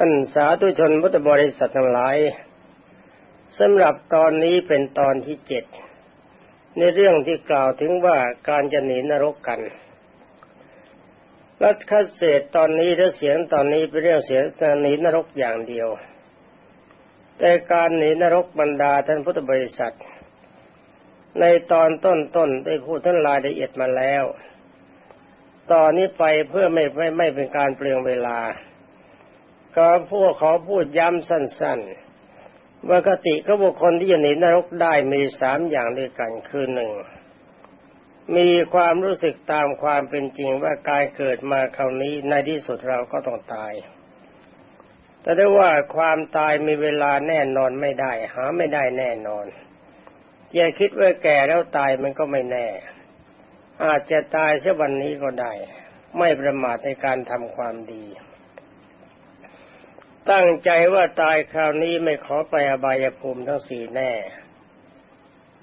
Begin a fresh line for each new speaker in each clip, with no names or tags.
ท่านสาธุชนพุทธบริษัททั้งหลายสำหรับตอนนี้เป็นตอนที่เจ็ดในเรื่องที่กล่าวถึงว่าการจะหนีนรกกัน รัฐคัเศษตอนนี้และเสียงตอนนี้เป็นเรื่องเสียงหนีนรกอย่างเดียว แต่การหนีนรกบรรดาท่านพุทธบริษัท ในตอนต้นๆได้พูดท่านรายละเอียดมาแล้ว ตอนนี้ไปเพื่อไม่ไม่ไม่เป็นการเปลืองเวลา ก็พวกขอพูดย้ำสั้นๆว่ากติก็บุคคลที่จะหนีนรกได้มีสามอย่างด้วยกันคือหนึ่งมีความรู้สึกตามความเป็นจริงว่ากายเกิดมาคราวนี้ในที่สุดเราก็ต้องตาย แต่ได้ว่าความตายมีเวลาแน่นอนไม่ได้ หาไม่ได้แน่นอน อย่าคิดว่าแก่แล้วตายมันก็ไม่แน่ อาจจะตายเช่วันนี้ก็ได้ ไม่ประมาทในการทำความดี ตั้งใจว่าตายคราวนี้ไม่ขอไปอบายภูมิทั้งสี่แน่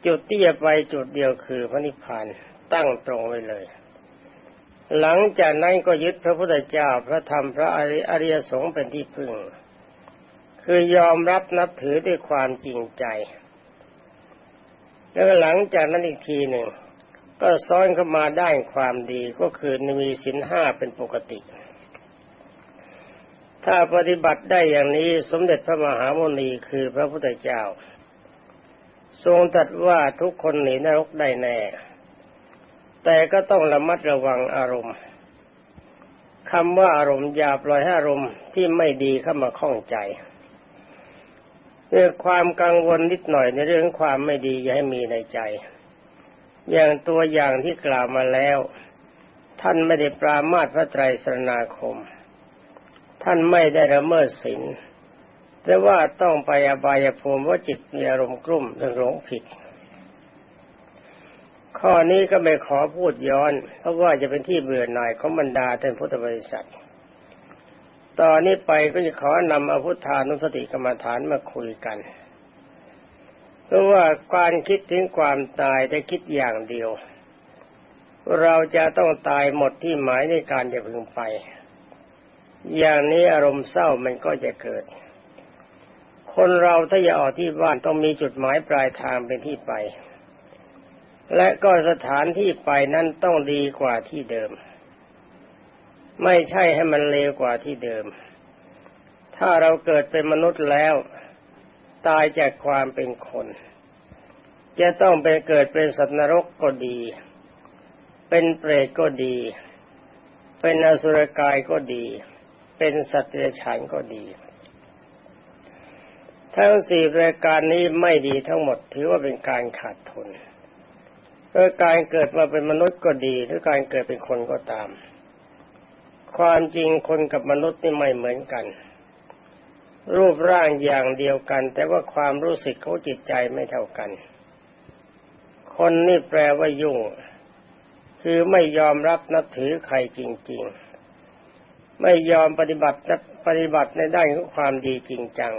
จุดที่จะไปจุดเดียวคือพระนิพพานตั้งตรงไว้เลย หลังจากนั้นก็ยึดพระพุทธเจ้าพระธรรมพระอริยสงฆ์เป็นที่พึ่ง คือยอมรับนับถือด้วยความจริงใจ แล้วหลังจากนั้นอีกทีหนึ่งก็ซ้อนเข้ามาได้ความดีก็คือมีสินห้าเป็นปกติ ถ้าปฏิบัติได้อย่างนี้สมเด็จพระมหาโมนีคือพระพุทธเจ้า ทรงตรัสว่าทุกคนหนีนรกได้แน่ แต่ก็ต้องระมัดระวังอารมณ์คำว่าอารมณ์อย่าปล่อยให้อารมณ์ที่ไม่ดีเข้ามาข้องใจเรื่องความกังวลนิดหน่อยในเรื่องความไม่ดีอย่าให้มีในใจ อย่างตัวอย่างที่กล่าวมาแล้ว ท่านไม่ได้ปรามาสพระไตรสรณาคม ท่านไม่ได้ละเมิดศีลแต่ว่าต้องไปอบายภูมิว่าจิตมีอารมณ์กลุ่มหรือหลงผิด ข้อนี้ก็ไม่ขอพูดย้อน เพราะว่าจะเป็นที่เบื่อหน่ายของบรรดาท่านพุทธบริษัท ตอนนี้ไปก็จะขอนำอภุธานุสติกรรมฐานมาคุยกัน เพราะว่าการคิดถึงความตายแต่คิดอย่างเดียว เราจะต้องตายหมดที่หมายในการจะพึงไป อย่างนี้อารมณ์เศร้ามันก็จะเกิด คนเราถ้าอยากออกที่บ้านต้องมีจุดหมายปลายทางเป็นที่ไป และก็สถานที่ไปนั้นต้องดีกว่าที่เดิม ไม่ใช่ให้มันเลวกว่าที่เดิม ถ้าเราเกิดเป็นมนุษย์แล้ว ตายจากความเป็นคน จะต้องไปเกิดเป็นสัตว์นรกก็ดี เป็นเปรตก็ดี เป็นอสุรกายก็ดี เป็นสัตว์เดรัจฉานก็ดี ทั้งสี่รายการนี้ไม่ดีทั้งหมดถือว่าเป็นการขาดทุนเพื่อการเกิดมาเป็นมนุษย์ก็ดี หรือการเกิดเป็นคนก็ตาม ความจริงคนกับมนุษย์นี่ไม่เหมือนกัน รูปร่างอย่างเดียวกัน แต่ว่าความรู้สึกเขาจิตใจไม่เท่ากัน คนนี่แปลว่ายุ่ง คือไม่ยอมรับนับถือใครจริง ๆ ไม่ยอมปฏิบัติปฏิบัติในด้านของความดีจริงจัง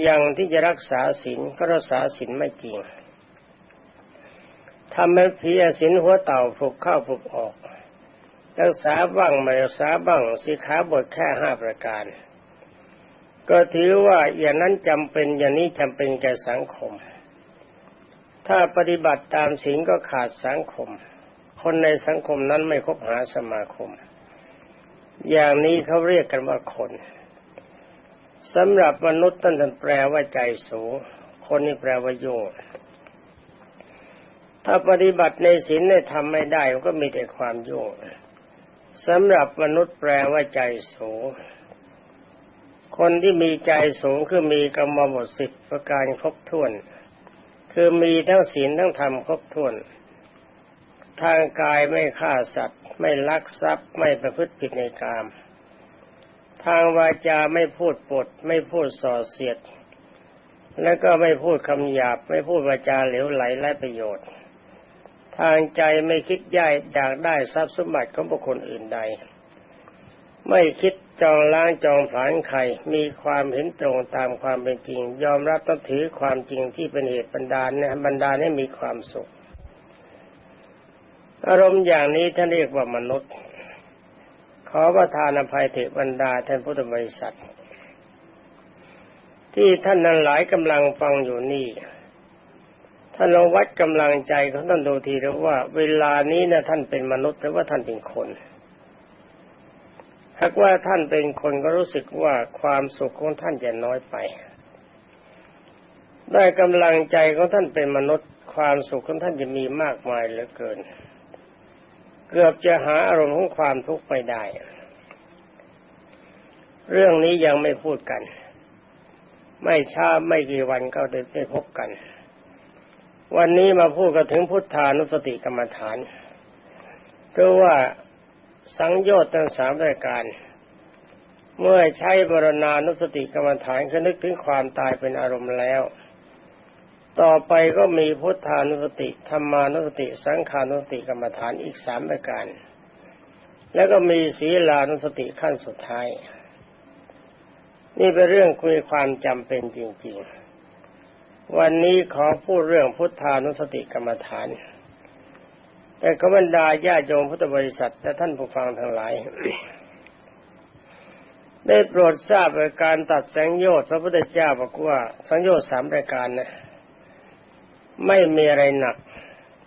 อย่างที่จะรักษาศีลก็รักษาศีลไม่จริงทำให้เพียศีลหัวเต่าผูกเข้าผูกออก รักษาบ้างไม่รักษาบ้างสิขาบทแค่ห้าประการ ก็ถือว่าอย่างนั้นจำเป็นอย่างนี้จำเป็นแก่สังคม ถ้าปฏิบัติตามศีลก็ขาดสังคม คนในสังคมนั้นไม่คบหาสมาคม อย่างนี้เขาเรียกกันว่าคนสำหรับมนุษย์ท่านแปลว่าใจสูง คนนี่แปลว่ายุ่งถ้าปฏิบัติในศีลในทำไม่ได้ก็มีแต่ความยุ่งสำหรับมนุษย์แปลว่าใจสูง คนที่มีใจสูงคือมีกรรมบทสิบประการครบถ้วน คือมีทั้งศีลทั้งธรรมครบถ้วน ทางกายไม่ฆ่าสัตว์ ไม่ลักทรัพย์ไม่ประพฤติผิดในกาม ทางวาจาไม่พูดปด ไม่พูดส่อเสียด และก็ไม่พูดคำหยาบ ไม่พูดวาจาเหลวไหลไร้ประโยชน์ ทางใจไม่คิดย่ายอยากได้ทรัพย์สมบัติของบุคคลอื่นใด ไม่คิดจองล้างจองผานใครมีความเห็นตรงตามความเป็นจริง ยอมรับต้องถือความจริงที่เป็นเหตุบันดาลเนี่ยบันดาลให้มีความสุข อารมณ์อย่างนี้ท่านเรียกว่ามนุษย์ ขอประทานอภัยเถบรรดาท่านพุทธบริษัท ที่ท่านนั้นหลายกำลังฟังอยู่นี่ท่านลองวัดกำลังใจของท่านดูทีแล้วว่าเวลานี้นะท่านเป็นมนุษย์หรือว่าท่านเป็นคนหากว่าท่านเป็นคนก็รู้สึกว่าความสุขของท่านจะน้อยไปได้กำลังใจของท่านเป็นมนุษย์ ความสุขของท่านจะมีมากมายเหลือเกิน เกือบจะหาอารมณ์ของความทุกข์ไปได้ เรื่องนี้ยังไม่พูดกัน ไม่ช้าไม่กี่วันก็ได้พบกัน วันนี้มาพูดกันถึงพุทธานุสติกรรมฐานเพราะว่าสังโยชน์ทั้งสามรายการ เมื่อใช้บรณานุสติกรรมฐานคือนึกถึงความตายเป็นอารมณ์แล้ว ต่อไปก็มีพุทธานุสติธรรมานุสติ สังขานุสติกรรมฐานอีกสามรายการ แล้วก็มีศีลานุสติขั้นสุดท้าย นี่เป็นเรื่องคุยความจำเป็นจริง ๆ วันนี้ขอพูดเรื่องพุทธานุสติกรรมฐาน แต่ขบรรดาญาโยมพุทธบริษัทและท่านผู้ฟังทั้งหลายได้โปรดทราบการตัดแสงโยชน์พระพุทธเจ้าบอกว่าสังโยชน์สามรายการนะ ไม่มีอะไรหนัก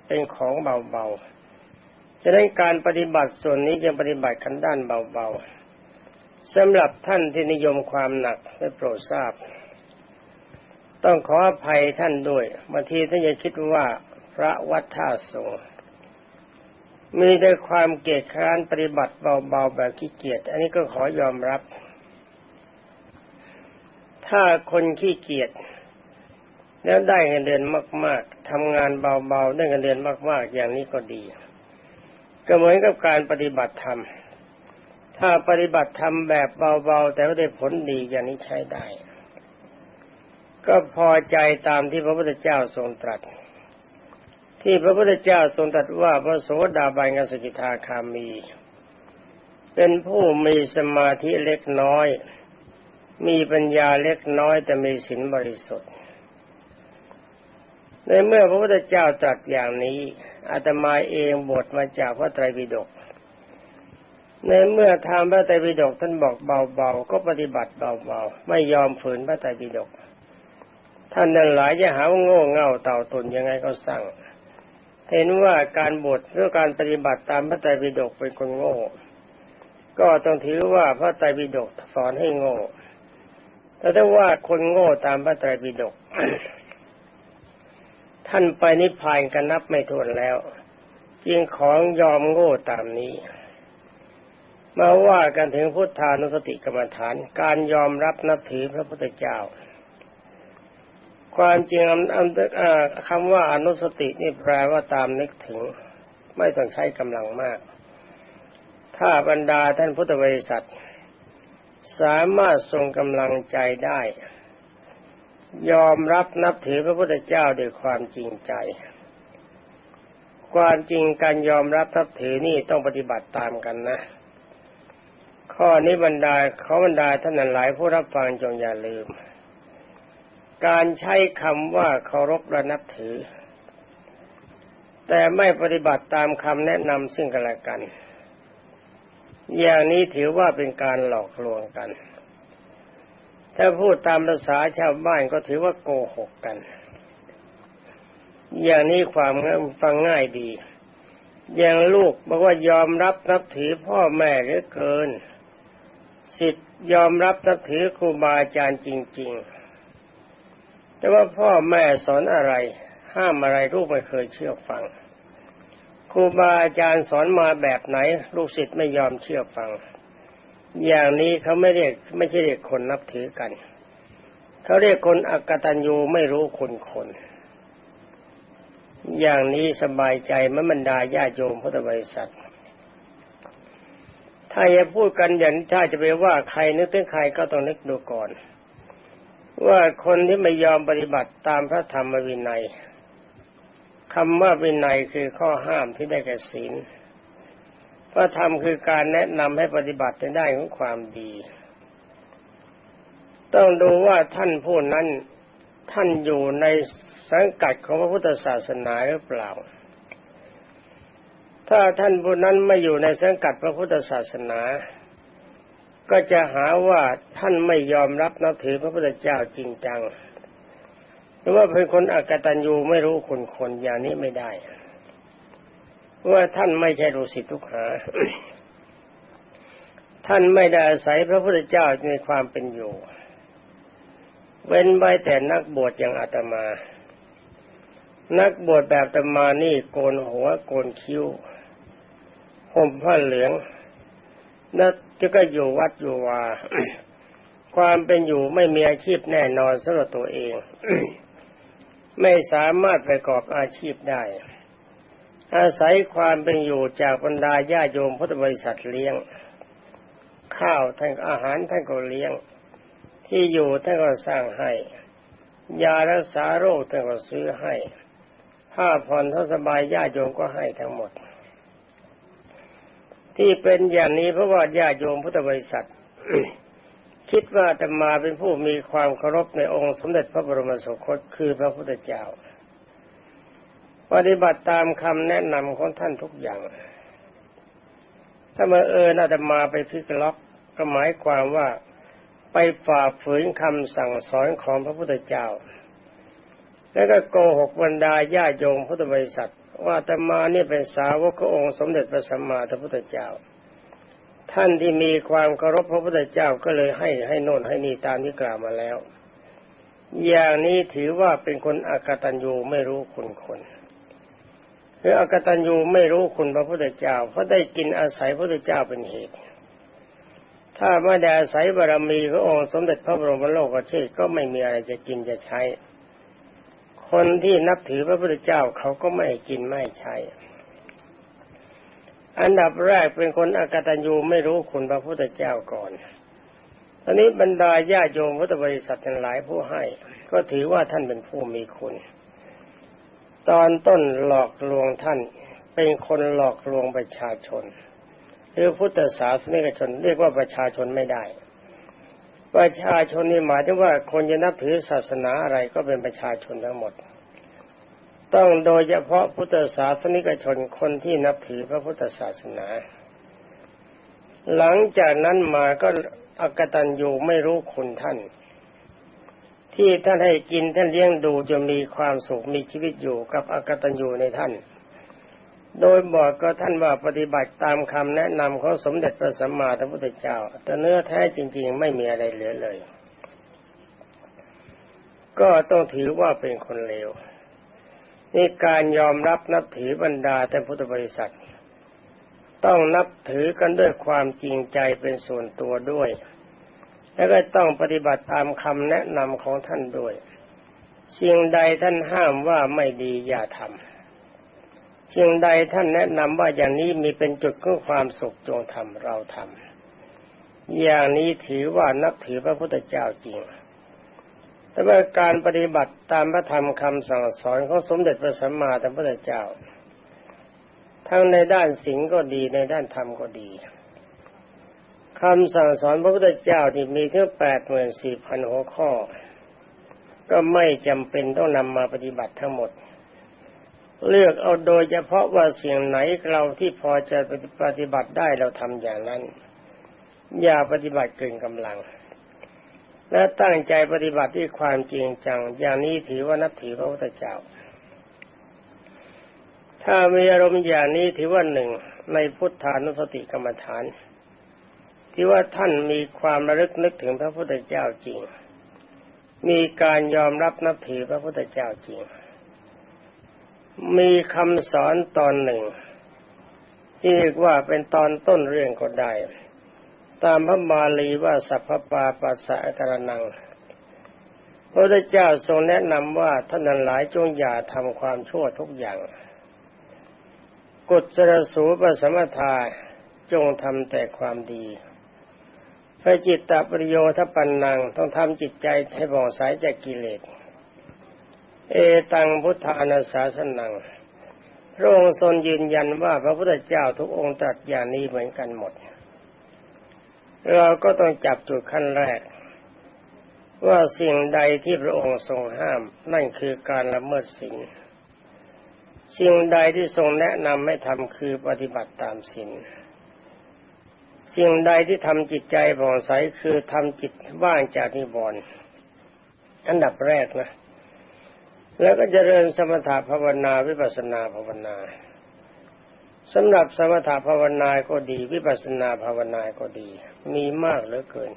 เป็นของเบาๆฉะนั้นการปฏิบัติส่วนนี้จะปฏิบัติกันด้านเบาๆสำหรับท่านที่นิยมความหนักได้โปรดทราบ ต้องขออภัยท่านด้วยบางทีท่านจะคิดว่าพระวัดท่าสงมีแต่ความเกียจคร้านปฏิบัติเบาๆแบบขี้เกียจอันนี้ก็ขอยอมรับ ถ้าคนขี้เกียจ แล้วได้เงินเดือนมาก ๆทำงานเบา ๆ ได้เงินเดือนมาก ๆ อย่างนี้ก็ดี ก็เหมือนกับการปฏิบัติธรรม ถ้าปฏิบัติธรรมแบบเบา ๆ แต่ว่าได้ผลดีอย่างนี้ใช้ได้ ก็พอใจตามที่พระพุทธเจ้าทรงตรัส ที่พระพุทธเจ้าทรงตรัสว่าพระโสดาบันกสกิทาคามี เป็นผู้มีสมาธิเล็กน้อย มีปัญญาเล็กน้อยแต่มีศีลบริสุทธิ์ ในเมื่อพระพุทธเจ้าตรัสอย่างนี้อาตมาเองบทมาจากพระไตรปิฎกในเมื่อทางพระไตรปิฎกท่านบอกเบาๆก็ปฏิบัติเบาๆไม่ยอมฝืนพระไตรปิฎกท่านนั้นหลายจะหาว่าโง่เง่าเต่าตุนยังไงก็สั่ง เห็นว่าการบทหรือการปฏิบัติตามพระไตรปิฎกเป็นคนโง่ ก็ต้องถือว่าพระไตรปิฎกสอนให้โง่แต่ถ้าว่าคนโง่ตามพระไตรปิฎก ท่านไปนิพพานกันนับไม่ถ้วนแล้ว จึงของยอมโง่ตามนี้ มาว่ากันถึงพุทธานุสติกรรมฐาน การยอมรับนับถือพระพุทธเจ้า ความจริงคำว่าอนุสตินี่แปลว่าตามนึกถึง ไม่ต้องใช้กำลังมาก ถ้าบรรดาท่านพุทธบริษัท สามารถทรงกำลังใจได้ ยอมรับนับถือพระพุทธเจ้าด้วยความจริงใจ ความจริงการยอมรับนับถือนี่ต้องปฏิบัติตามกันนะ ข้อนี้บรรดาเขาบรรดาท่านหลายผู้รับฟังจงอย่าลืม การใช้คำว่าเคารพและนับถือ แต่ไม่ปฏิบัติตามคำแนะนำซึ่งกันและกัน อย่างนี้ถือว่าเป็นการหลอกลวงกัน ถ้าพูดตามภาษาชาวบ้านก็ถือว่าโกหกกัน อย่างนี้ความฟังง่ายดี อย่างลูกบอกว่ายอมรับนับถือพ่อแม่เหลือเกิน สิทธิ์ยอมรับนับถือครูบาอาจารย์จริง ๆ แต่ว่าพ่อแม่สอนอะไร ห้ามอะไรลูกไม่เคยเชื่อฟังครูบาอาจารย์สอนมาแบบไหน ลูกศิษย์ไม่ยอมเชื่อฟัง อย่างนี้เขาไม่เรียกไม่ใช่เรียกคนนับถือกัน เขาเรียกคนอักตันยูไม่รู้คนคน อย่างนี้สบายใจมันบรรดาญาโยมพุทธบริษัท ถ้าจะพูดกันอย่างถ้าจะไปว่าใครนึกถึงใครก็ต้องนึกดูก่อน ว่าคนที่ไม่ยอมปฏิบัติตามพระธรรมวินัยคำว่าวินัยคือข้อห้ามที่ได้แก่ศีล พระธรรมคือการแนะนำให้ปฏิบัติในได้ของความดี ต้องดูว่าท่านผู้นั้นท่านอยู่ในสังกัดของพระพุทธศาสนาหรือเปล่า ถ้าท่านผู้นั้นไม่อยู่ในสังกัดพระพุทธศาสนา ก็จะหาว่าท่านไม่ยอมรับนับถือพระพุทธเจ้าจริงจัง หรือว่าเป็นคนอักตันยูไม่รู้คนคนอย่างนี้ไม่ได้ ว่าท่านไม่ใช่ฤาษีทุกหา ท่านไม่ได้อาศัยพระพุทธเจ้าในความเป็นอยู่ เว้นไว้แต่นักบวชอย่างอาตมา นักบวชแบบอาตมานี่โกนหัวโกนคิ้วห่มผ้าเหลืองแล้วจะก็อยู่วัดอยู่วาความเป็นอยู่ไม่มีอาชีพแน่นอนสำหรับตัวเอง ไม่สามารถประกอบอาชีพได้ อาศัยความเป็นอยู่จากบรรดาญาโยมพุทธบริษัทเลี้ยง ข้าวท่านอาหารท่านก็เลี้ยง ที่อยู่ท่านก็สร้างให้ ยารักษาโรคท่านก็ซื้อให้ผ้าผ่อนทสบายญาโยมก็ให้ทั้งหมด ที่เป็นอย่างนี้เพราะว่าญาโยมพุทธบริษัท คิดว่าธรรมาเป็นผู้มีความเคารพในองค์สมเด็จพระบรมสุคตคือพระพุทธเจ้า ปฏิบัติตามคำแนะนำของท่านทุกอย่าง ถ้ามาเออนาตมาไปพิกล็อกก็หมายความว่าไปฝ่าฝืนคำสั่งสอนของพระพุทธเจ้า แล้วก็โกหกบรรดาญาโยมพุทธบริษัท ว่าตมานี่เป็นสาวกขององค์สมเด็จพระสัมมาสัมพุทธเจ้า ท่านที่มีความเคารพพระพุทธเจ้าก็เลยให้ให้โน่นให้นี่ตามที่กล่าวมาแล้ว อย่างนี้ถือว่าเป็นคนอากตัญญูไม่รู้คุณคนคื ออากตัญญูไม่รู้คุณพระพุทธเจ้าเพราะได้กินอาศัยพระพุทธเจ้าเป็นเหตุ ถ้าไม่ได้อาศัยบารมีขององค์สมเด็จพระบรมโลกเชษก็ไม่มีอะไรจะกินจะใช้ คนที่นับถือพระพุทธเจ้าเขาก็ไม่กินไม่ใช้ อันดับแรกเป็นคนอากตัญญูไม่รู้คุณพระพุทธเจ้าก่อนตอนนี้บรรดาญาโยมพุทธบริษัททั้งหลายผู้ให้ ก็ถือว่าท่านเป็นผู้มีคุณ ตอนต้นหลอกลวงท่านเป็นคนหลอกลวงประชาชน หรือพุทธศาสนิกชน เรียกว่าประชาชนไม่ได้ ประชาชนนี่หมายถึงว่าคนจะนับถือศาสนาอะไรก็เป็นประชาชนทั้งหมด ต้องโดยเฉพาะพุทธศาสนิกชนคนที่นับถือพระพุทธศาสนา หลังจากนั้นมาก็อกตันอยู่ไม่รู้คุณท่าน ที่ท่านให้กินท่านเลี้ยงดูจะมีความสุขมีชีวิตอยู่กับอกตันอยู่ในท่าน โดยบอกก็ท่านว่าปฏิบัติตามคำแนะนำของสมเด็จพระสัมมาสัมพุทธเจ้า แต่เนื้อแท้จริง ๆ ไม่มีอะไรเหลือเลย ก็ต้องถือว่าเป็นคนเลวนี่การยอมรับนับถือบรรดาท่านพุทธบริษัท ต้องนับถือกันด้วยความจริงใจเป็นส่วนตัวด้วย แล้วก็ต้องปฏิบัติตามคำแนะนำของท่านด้วยสิ่งใดท่านห้ามว่าไม่ดีอย่าทำสิ่งใดท่านแนะนำว่าอย่างนี้มีเป็นจุดของความสุขจงทำเราทำอย่างนี้ถือว่านับถือพระพุทธเจ้าจริงแต่ว่าการปฏิบัติตามพระธรรมคำสั่งสอนของสมเด็จพระสัมมาสัมพุทธเจ้า ทั้งในด้านศีลก็ดีในด้านธรรมก็ดี คำสั่งสอนพระพุทธเจ้าที่มีถึงแปดหมื่นสี่พันหัวข้อ ก็ไม่จำเป็นต้องนำมาปฏิบัติทั้งหมด เลือกเอาโดยเฉพาะว่าเสิ่งไหนเราที่พอจะปฏิบัติได้เราทำอย่างนั้น อย่าปฏิบัติเกินกำลัง และตั้งใจปฏิบัติด้วยความจริงจัง อย่างนี้ถือว่านับถือพระพุทธเจ้า ถ้ามีอารมณ์อย่างนี้ถือว่าหนึ่งในพุทธานุสติกรรมฐาน ที่ว่าท่านมีความระลึกนึกถึงพระพุทธเจ้าจริง มีการยอมรับนับถือพระพุทธเจ้าจริง มีคำสอนตอนหนึ่ง ที่เรียกว่าเป็นตอนต้นเรื่องก็ได้ ตามพระบาลีว่าสัพพปาปัสสะกระนังพระพุทธเจ้าทรงแนะนำว่าท่านนั้นหลายจงอย่าทำความชั่วทุกอย่างกุศลสูปสมถาจงทำแต่ความดี ระจิตตปริโยทปันนังต้องทำจิตใจให้บ่องใสจากกิเลส เอตังพุทธานาสาสนัง พระองค์ทรงยืนยันว่าพระพุทธเจ้าทุกองค์ตรัสอย่างนี้เหมือนกันหมด เราก็ต้องจับจุดขั้นแรก ว่าสิ่งใดที่พระองค์ทรงห้าม นั่นคือการละเมิดศีลสิ่งใดที่ทรงแนะนำให้ทำคือปฏิบัติตามศีล สิ่งใดที่ทำจิตใจผ่องใสคือทำจิตว่างจากนิวรณ์อันดับแรกนะ แล้วก็จเจริญสมถะภาวนาวิปัสนาภาวนาสำหรับสมถะภาวนาก็ดี วิปัสสนาภาวนาก็ดี มีมากเหลือเกิน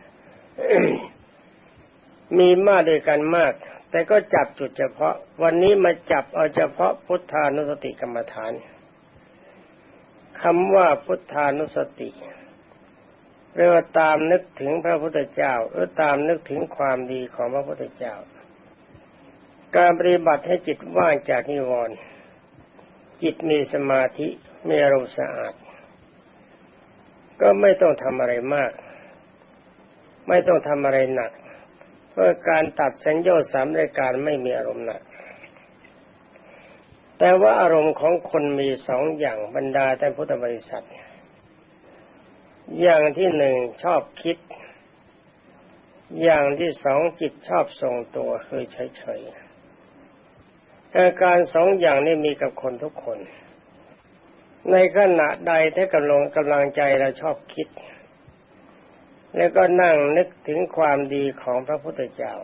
มีมากด้วยกันมาก แต่ก็จับจุดเฉพาะ วันนี้มาจับเอาเฉพาะพุทธานุสติกรรมฐานคำว่าพุทธานุสติ เรียกว่าตามนึกถึงพระพุทธเจ้าหรือตามนึกถึงความดีของพระพุทธเจ้า การปฏิบัติให้จิตว่างจากนิวรณ์จิตมีสมาธิมีอารมณ์สะอาด ก็ไม่ต้องทำอะไรมาก ไม่ต้องทำอะไรหนัก เพราะการตัดสัญญาสามรายการไม่มีอารมณ์หนัก แต่ว่าอารมณ์ของคนมีสองอย่างบรรดาแต่พุทธบริษัท อย่างที่หนึ่งชอบคิด อย่างที่สองจิตชอบทรงตัวคือเฉยๆอาการสองอย่างนี้มีกับคนทุกคน ในขณะใดถ้ากำลังกำลังใจเราชอบคิด แล้วก็นั่งนึกถึงความดีของพระพุทธเจ้า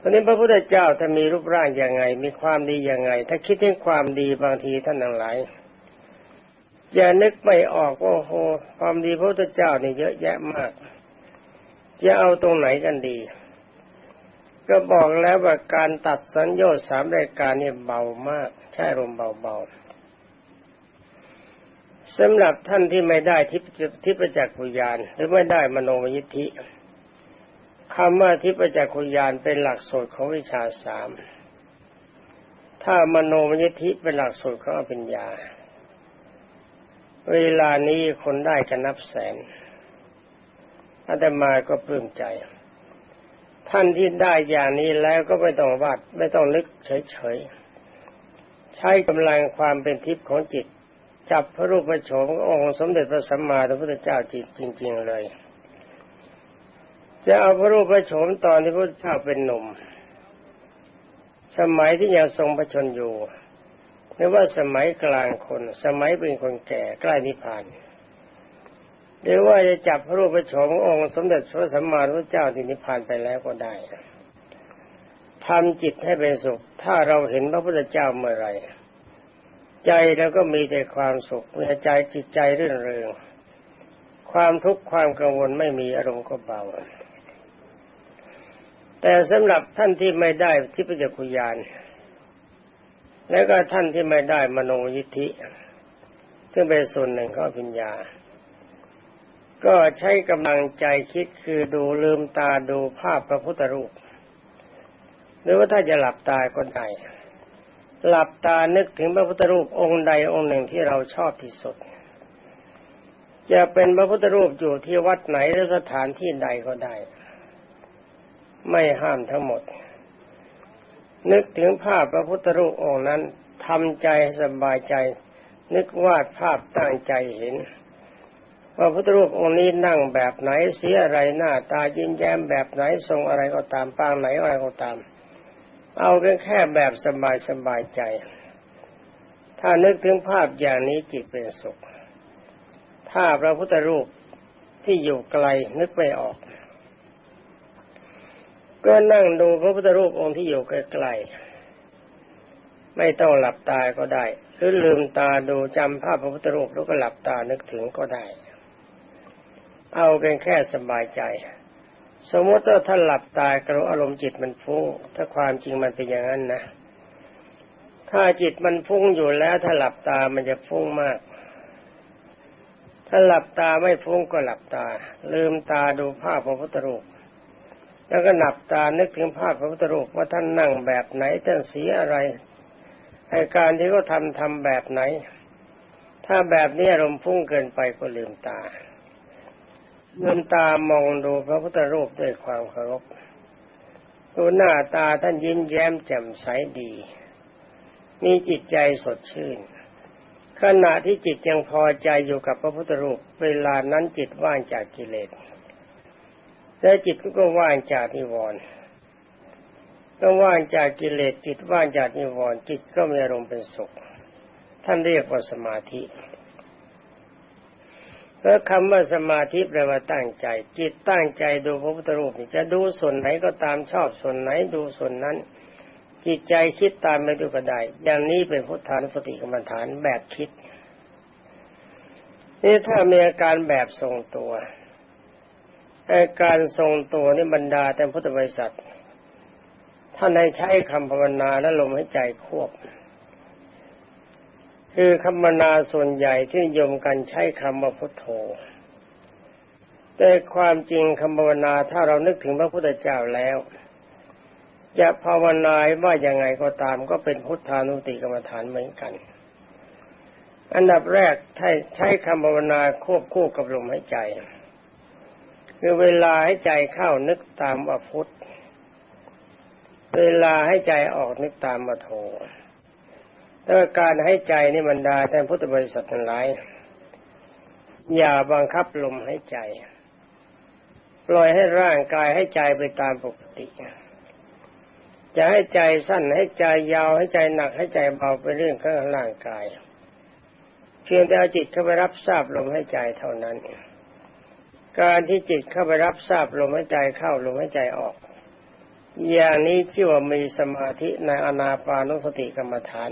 ตอนนี้พระพุทธเจ้าถ้ามีรูปร่างอย่างไง มีความดีอย่างไง ถ้าคิดถึงความดีบางทีท่านทั้งหลาย จะนึกไม่ออกว่าโหความดีพระพุทธเจ้านี่เยอะแยะมาก จะเอาตรงไหนกันดี ก็บอกแล้วว่าการตัดสัญญาสามรายการนี่เบามาก ใช่ลมเบาๆสำหรับท่านที่ไม่ได้ทิพทิพจักขุยานหรือไม่ได้มโนมยิทธิคำว่าทิพจักขุยานเป็นหลักสูตรของวิชาสามถ้ามโนมยิทธิเป็นหลักสูตรของอภิญญา เวลานี้คนได้กันนับแสนอาตมาก็ปลื้มใจ ท่านที่ได้อย่างนี้แล้วก็ไม่ต้องวาดไม่ต้องนึกเฉยๆ ใช้กำลังความเป็นทิพย์ของจิต จับพระรูปพระโฉมองค์สมเด็จพระสัมมาสัมพุทธเจ้าจิตจริง ๆ เลย จะเอาพระรูปพระโฉมตอนที่พระเจ้าเป็นหนุ่ม สมัยที่ยังทรงพระชนอยู่ หรือว่าสมัยกลางคน สมัยเป็นคนแก่ใกล้นิพพานหรือว่าจะจับพระรูปพระโฉมองค์สมเด็จพระสัมมาสัมพุทธเจ้าที่นิพพานไปแล้วก็ได้ทำจิตให้เป็นสุข ถ้าเราเห็นพระพุทธเจ้าเมื่อไรใจเราก็มีแต่ความสุขมีใจจิตใจเรื่นเริง ความทุกข์ความกังวลไม่มีอารมณ์ก็เบา แต่สำหรับท่านที่ไม่ได้ที่พระจักรุยาน แล้วก็ท่านที่ไม่ได้มโนยิทธิ ซึ่งเป็นส่วนหนึ่งของปัญญา ก็ใช้กำลังใจคิดคือดูลืมตาดูภาพพระพุทธรูป หรือว่าถ้าจะหลับตาก็ได้หลับตานึกถึงพระพุทธรูปองค์ใดองค์หนึ่งที่เราชอบที่สุด จะเป็นพระพุทธรูปอยู่ที่วัดไหนหรือสถานที่ใดก็ได้ ไม่ห้ามทั้งหมด นึกถึงภาพพระพุทธรูปองค์นั้นทำใจสบายใจ นึกวาดภาพตั้งใจเห็นว่าพุทธรูปองค์นี้นั่งแบบไหนเสียอะไรหน้าตายิ้มแย้มแบบไหนทรงอะไรก็ตามปางไหนอะไรก็ตาม เอาเป็นแค่แบบสบายสบายใจ ถ้านึกถึงภาพอย่างนี้จิตเป็นสุข ถ้าพระพุทธรูปที่อยู่ไกลนึกไม่ออก ก็นั่งดูพระพุทธรูปองค์ที่อยู่ใกล้ๆไม่ต้องหลับตาก็ได้ หรือลืมตาดูจำภาพพระพุทธรูปแล้วก็หลับตานึกถึงก็ได้ เอาเป็นแค่สบายใจ สมมติว่าท่านหลับตากระอารมณ์จิตมันฟุ้งถ้าความจริงมันเป็นอย่างนั้นนะถ้าจิตมันฟุ้งอยู่แล้วถ้าหลับตามันจะฟุ้งมาก ถ้าหลับตาไม่ฟุ้งก็หลับตา ลืมตาดูภาพพระพุทธรูป แล้วก็หนับตานึกถึงภาพพระพุทธรูปว่าท่านนั่งแบบไหนท่านสีอะไรอาการที่เขาทำทำแบบไหน ถ้าแบบนี้อารมณ์พุ่งเกินไปก็ลืมตาลืมตามองดูพระพุทธรูปด้วยความเคารพดูหน้าตาท่านยิ้มแย้มแจ่มใสดี มีจิตใจสดชื่น ขณะที่จิตยังพอใจอยู่กับพระพุทธรูป เวลานั้นจิตว่างจากกิเลส แล้วจิตก็ว่างจากนิวรณ์ก็ว่างจากกิเลสจิตว่างจากนิวรณ์จิตก็มีอารมณ์เป็นสุข ท่านเรียกว่าสมาธิแล้วคำว่าสมาธิแปลว่าตั้งใจ จิตตั้งใจดูพระพุทธรูปจะดูส่วนไหนก็ตามชอบส่วนไหนดูส่วนนั้น จิตใจคิดตามไปดูก็ได้ อย่างนี้เป็นพุทธานุสติกรรมฐานแบบคิดนี่ถ้ามีอาการแบบทรงตัว การทรงตัวนี่บรรดาแต่พุทธบริษัทท่านให้ใช้คำภาวนาและลมหายใจควบ คือคำภาวนาส่วนใหญ่ที่นิยมกันใช้คำว่าพุทโธ แต่ความจริงคำภาวนาถ้าเรานึกถึงพระพุทธเจ้าแล้ว จะภาวนาว่ายังไงก็ตามก็เป็นพุทธานุติกรรมฐานเหมือนกัน อันดับแรกถ้าใช้คำภาวนาควบคู่กับลมหายใจ คือเวลาให้ใจเข้านึกตามว่าพุทธเวลาให้ใจออกนึกตามมาโทแต่การให้ใจนี่บรรดาแทนพุทธบริษัททั้งหลายอย่าบังคับลมให้ใจ ปล่อยให้ร่างกายให้ใจไปตามปกติ จะให้ใจสั้นให้ใจยาวให้ใจหนักให้ใจเบาไปเรื่องของร่างกาย เพียงแต่เอาจิตเข้าไปรับทราบลมให้ใจเท่านั้น การที่จิตเข้าไปรับทราบลมให้ใจเข้าลมให้ใจออก อย่างนี้ชื่อว่ามีสมาธิในอนาปานุสติกรรมฐาน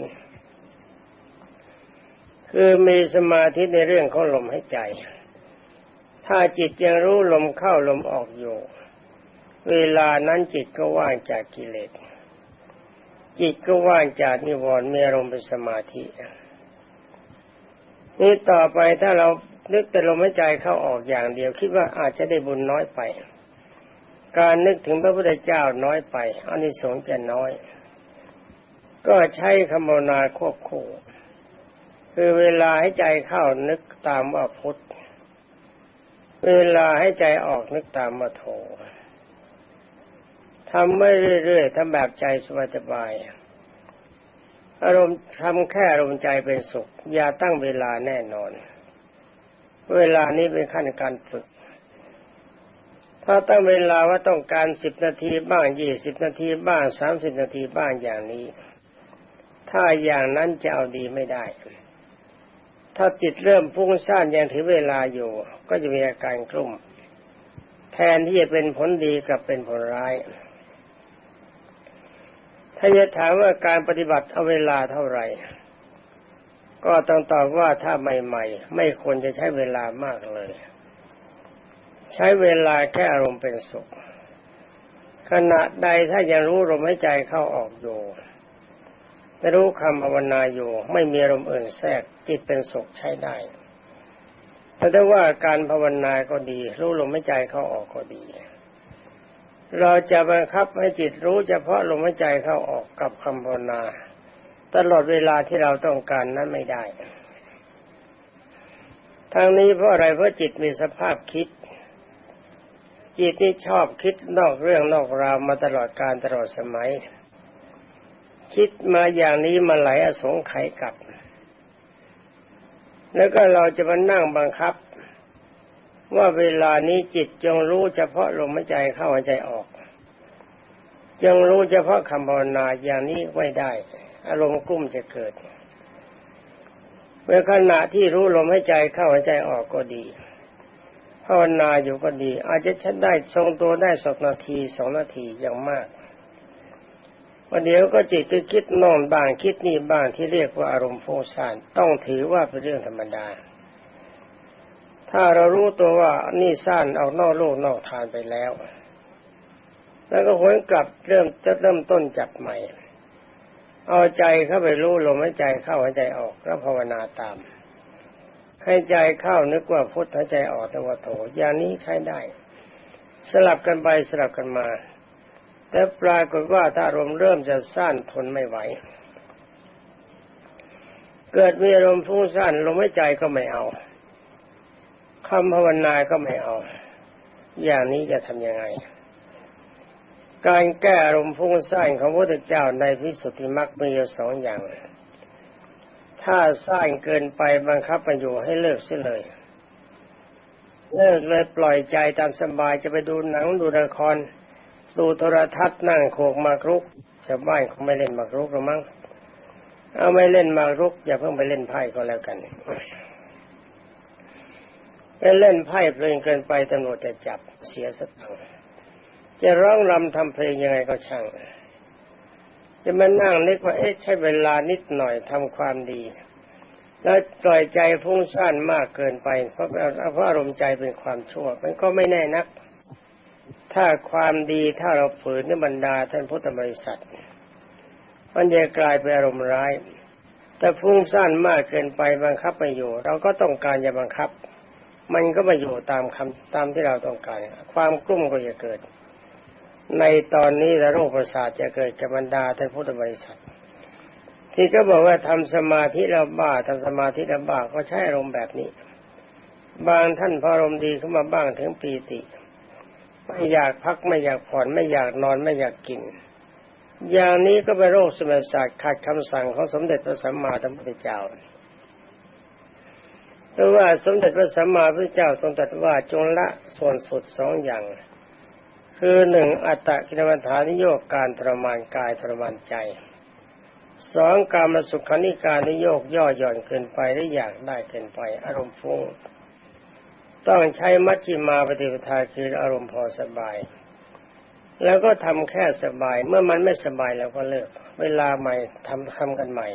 คือมีสมาธิในเรื่องของลมหายใจ ถ้าจิตยังรู้ลมเข้าลมออกอยู่ เวลานั้นจิตก็ว่างจากกิเลสจิตก็ว่างจากนิวรณ์มีอารมณ์เป็นสมาธินี่ต่อไปถ้าเรา นึกแต่ลมหายใจเข้าออกอย่างเดียว คิดว่าอาจจะได้บุญน้อยไป การนึกถึงพระพุทธเจ้าน้อยไปอานิสงส์จะน้อย ก็ใช้คำภาวนาควบคู่คือเวลาให้ใจเข้านึกตามว่าพุทธเวลาให้ใจออกนึกตามว่าโททำไม่เรื่อยๆทำแบบใจสบายๆอารมณ์ทำแค่อารมณ์ใจเป็นสุข อย่าตั้งเวลาแน่นอน เวลานี้เป็นขั้นการฝึก ถ้าตั้งเวลาว่าต้องการสิบนาทีบ้างยี่สิบนาทีบ้างสามสิบนาทีบ้างอย่างนี้ ถ้าอย่างนั้นจะเอาดีไม่ได้ ถ้าจิตเริ่มพุ่งซ่านยังถือเวลาอยู่ ก็จะมีอาการกลุ่ม แทนที่จะเป็นผลดีกับเป็นผลร้าย ถ้าจะถามว่าการปฏิบัติเอาเวลาเท่าไหร่ ก็ต้องตอบว่าถ้าใหม่ ๆ ไม่ควรจะใช้เวลามากเลย ใช้เวลาแค่อารมณ์เป็นสุข ขณะใดถ้ายังรู้ลมหายใจเข้าออกอยู่ไม่รู้คำภาวนาอยู่ ไม่มีอารมณ์อื่นแทรกจิตเป็นสุขใช้ได้แต่ถ้าว่าการภาวนาก็ดี รู้ลมหายใจเข้าออกก็ดี เราจะบังคับให้จิตรู้เฉพาะลมหายใจเข้าออกกับคำภาวนา ตลอดเวลาที่เราต้องการนั้นไม่ได้ทางนี้เพราะอะไรเพราะจิตมีสภาพคิด จิตนี่ชอบคิดนอกเรื่องนอกราวมาตลอดการตลอดสมัย คิดมาอย่างนี้มาหลายอสงไขยกับ แล้วก็เราจะมานั่งบังคับ ว่าเวลานี้จิตจงรู้เฉพาะลมหายใจเข้าหายใจออก จงรู้เฉพาะคำภาวนาอย่างนี้ไม่ได้ อารมณ์กุ้มจะเกิดเมื่อขณะที่รู้ลมหายใจเข้าหายใจออกก็ดีภาวนาอยู่ก็ดี อาจจะชัดได้ทรงตัวได้สักนาทีสองนาทีอย่างมากวันเดียวก็จิตก็คิดนอนบ้างคิดนี่บ้างที่เรียกว่าอารมณ์ฟุ้งซ่านต้องถือว่าเป็นเรื่องธรรมดา ถ้าเรารู้ตัวว่านี่สั้นเอานอกโลกนอกทานไปแล้ว แล้วก็หวนกลับเริ่มจะเริ่มต้นจับใหม่ เอาใจเข้าไปรู้ลมหายใจเข้าหายใจออกแล้วภาวนาตาม ให้ใจเข้านึกว่าพุทธหายใจออกตะวัโถอย่างนี้ใช้ได้ สลับกันไปสลับกันมา แต่ปรากฏว่าถ้าอารมณ์เริ่มจะสั้นทนไม่ไหว เกิดมีอารมณ์ฟุ้งซ่านลมหายใจก็ไม่เอาคำภาวนาก็ไม่เอา อย่างนี้จะทำยังไง การแก้อารมณ์ฟุ้งซ่านของพระพุทธเจ้าในพิสุทธิมรรคมีอยู่สองอย่าง ถ้าสร้างเกินไปบังคับมันอยู่ให้เลิกเสียเลย เลิกเลยปล่อยใจตามสบายจะไปดูหนังดูละคร ดูโทรทัศน์นั่งโขกมากรุกชาวบ้านเขาไม่เล่นมากรุกหรือมั้งเอาไม่เล่นมากรุก อย่าเพิ่งไปเล่นไพ่ก็แล้วกันไปเล่นไพ่เพลินเกินไปตำรวจจะจับเสียสตังค์ จะร้องรำทำเพลงยังไงก็ช่าง จะมานั่งนึกว่าเอ๊ะใช้เวลานิดหน่อยทำความดี แล้วปล่อยใจฟุ้งซ่านมากเกินไป เพราะเพราะอารมณ์ใจเป็นความชั่ว มันก็ไม่แน่นัก ถ้าความดีถ้าเราฝืนในบรรดาท่านพุทธบริษัท มันจะกลายเป็นอารมณ์ร้าย แต่ฟุ้งซ่านมากเกินไปบังคับไม่อยู่ เราก็ต้องการจะบังคับ มันก็มาอยู่ตามคำตามที่เราต้องการ ความกลุ้มก็จะเกิด ในตอนนี้โรคประสาทจะเกิดกับบรรดาท่านพุทธบริษัท ที่ก็บอกว่าทำสมาธิล้วบ้าทำสมาธิล้วบ้าก็ใช้อารมณ์แบบนี้ บางท่านพออารมณ์ดีขึ้นมาบ้างถึงปีติ ไม่อยากพักไม่อยากผ่อนไม่อยากนอนไม่อยากกิน อย่างนี้ก็เป็นโรคสมศาสตร์ขัดคำสั่งของสมเด็จพระสัมมาสัมพุทธเจ้าเพราะว่าสมเด็จพระสัมมาสัมพุทธเจ้าทรงตรัสว่าจงละส่วนสุดสองอย่าง คือหนึ่งอัตตะกินวัฐานิโยกการทรมานกายทรมานใจสองการมาสุขานิการนิโยกย่อหย่อนเกินไปและอยากได้เกินไป อารมณ์ฟุ้งต้องใช้มัชฌิมาปฏิปทาคืออารมณ์พอสบาย แล้วก็ทำแค่สบายเมื่อมันไม่สบายเราก็เลิก เวลาใหม่ทำทำกันใหม่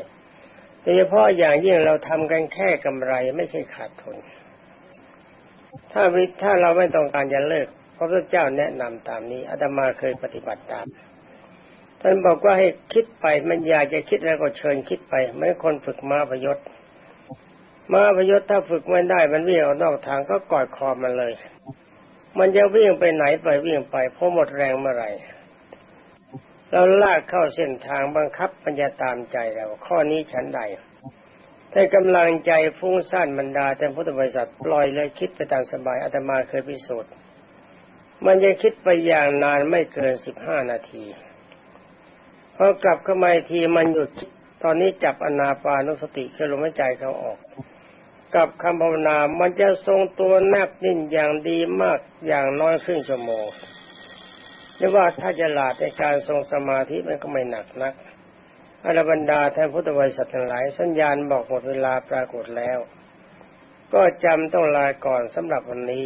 โดยเฉพาะอย่างยิ่งเราทำกันแค่กำไรไม่ใช่ขาดทุน ถ้าวิถ้าเราไม่ต้องการจะเลิก พระพุทธเจ้าแนะนำตามนี้อาตมาเคยปฏิบัติตามท่านบอกว่าให้คิดไปมันอยากจะคิดแล้วก็เชิญคิดไปไม่คนฝึกม้าพยศม้าพยศถ้าฝึกไม่ได้ มันวิ่งออกนอกทางก็กอดคอมันเลย มันจะวิ่งไปไหนไปวิ่งไปเพราะหมดแรงเมื่อไหร่เราลากเข้าเส้นทางบังคับมันจะตามใจเราข้อนี้ฉันใดถ้ากำลังใจฟุ้งซ่านบรรดาแต่พุทธบริษัทปล่อยเลยคิดไปตามสบายอาตมาเคยพิสูจน์ มันจะคิดไปอย่างนานไม่เกินสิบห้านาทีพอกลับเข้ามาทีมันหยุดตอนนี้จับอนาปานุสติคือลมหายใจเขาออก กับคำภาวนา มันจะทรงตัวแนบนิ่งอย่างดีมากอย่างน้อยครึ่งชั่วโมงหรือว่าถ้าจะหลาดในการทรงสมาธิมันก็ไม่หนักนักอรบรรดาแทนพุทธบริษัททั้งหลาย สัญญาณบอกหมดเวลาปรากฏแล้ว ก็จำต้องลาก่อนสำหรับวันนี้